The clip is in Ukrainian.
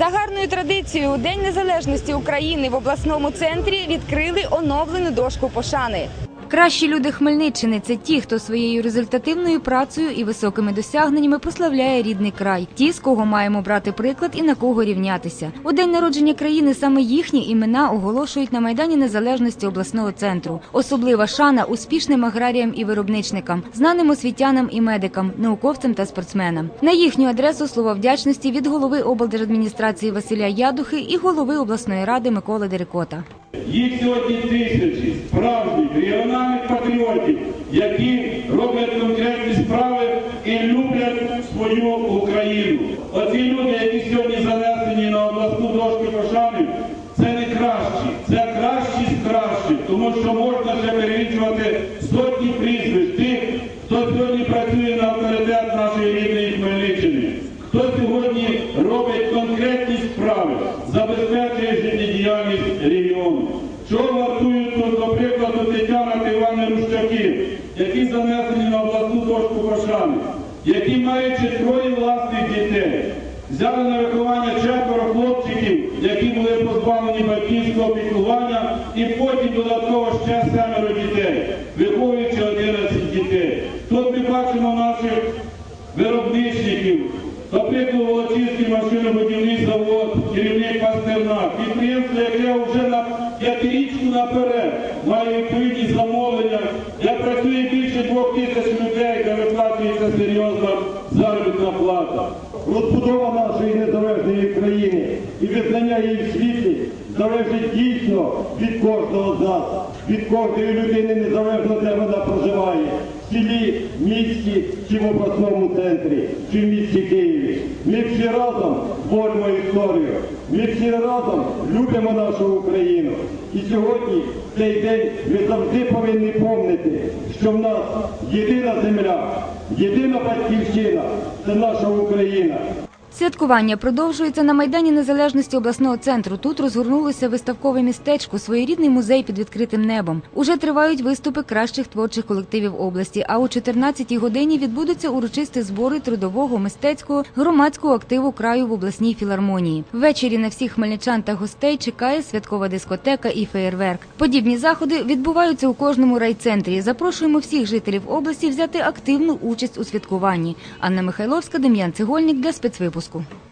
За гарною традицією, у День Незалежності України в обласному центрі відкрили оновлену дошку пошани. Кращі люди Хмельниччини це ті, хто своєю результативною працею і високими досягненнями прославляє рідний край. Ті, з кого маємо брати приклад і на кого рівнятися. У день народження країни саме їхні імена оголошують на майдані незалежності обласного центру. Особлива шана успішним аграріям і виробничникам, знаним освітянам і медикам, науковцям та спортсменам. На їхню адресу слова вдячності від голови облдержадміністрації Василя Ядухи і голови обласної ради Миколи Дерекота. Їх сьогодні тисячі справжніх регіональних патріотів, які роблять конкретні справи і люблять свою Україну. Оці люди, які сьогодні занесені на обласну дошку пошани, це не кращі, це кращі з кращих, тому що можна ще перелічувати сотні прізвищ тих, хто сьогодні працює на авторитет нашої рідної Хмельниччини. Хто сьогодні робить конкретні справи, забезпечує життєдіяльність регіону? Що вартують тут, до прикладу, Тетяна та Івана Рущаки, які занесені на обласну дошку пошани, які маючи троє власних дітей, взяли на виховання четверо хлопчиків, які були позбавлені батьківського піклування, і потім додатково ще семеро дітей, виховуючи 11 дітей. Тут ми бачимо наших виробничників, наприклад, Волочиський машинобудівний завод, керівник Пастернак, підприємство, яке вже на п'ятирічку наперед має відповідні замовлення, де працює більше двох тисяч людей, де виплачується серйозна заробітна плата. Розбудова нашої незалежної країни і визнання її в світі залежить дійсно від кожного з нас, від кожної людини, незалежно де вона селі, місті чи в обласному центрі, чи в місті Києві. Ми всі разом творимо історію. Ми всі разом любимо нашу Україну. І сьогодні, в цей день, ми завжди повинні пам'ятати, що в нас єдина земля, єдина батьківщина це наша Україна. Святкування продовжується на майдані незалежності обласного центру. Тут розгорнулося виставкове містечко, своєрідний музей під відкритим небом. Уже тривають виступи кращих творчих колективів області. А о 14-й годині відбудуться урочисті збори трудового, мистецького, громадського активу краю в обласній філармонії. Ввечері на всіх хмельничан та гостей чекає святкова дискотека і феєрверк. Подібні заходи відбуваються у кожному райцентрі. Запрошуємо всіх жителів області взяти активну участь у святкуванні. Анна Михайловська, Дем'ян Цегольник для спецвипуску. conosco.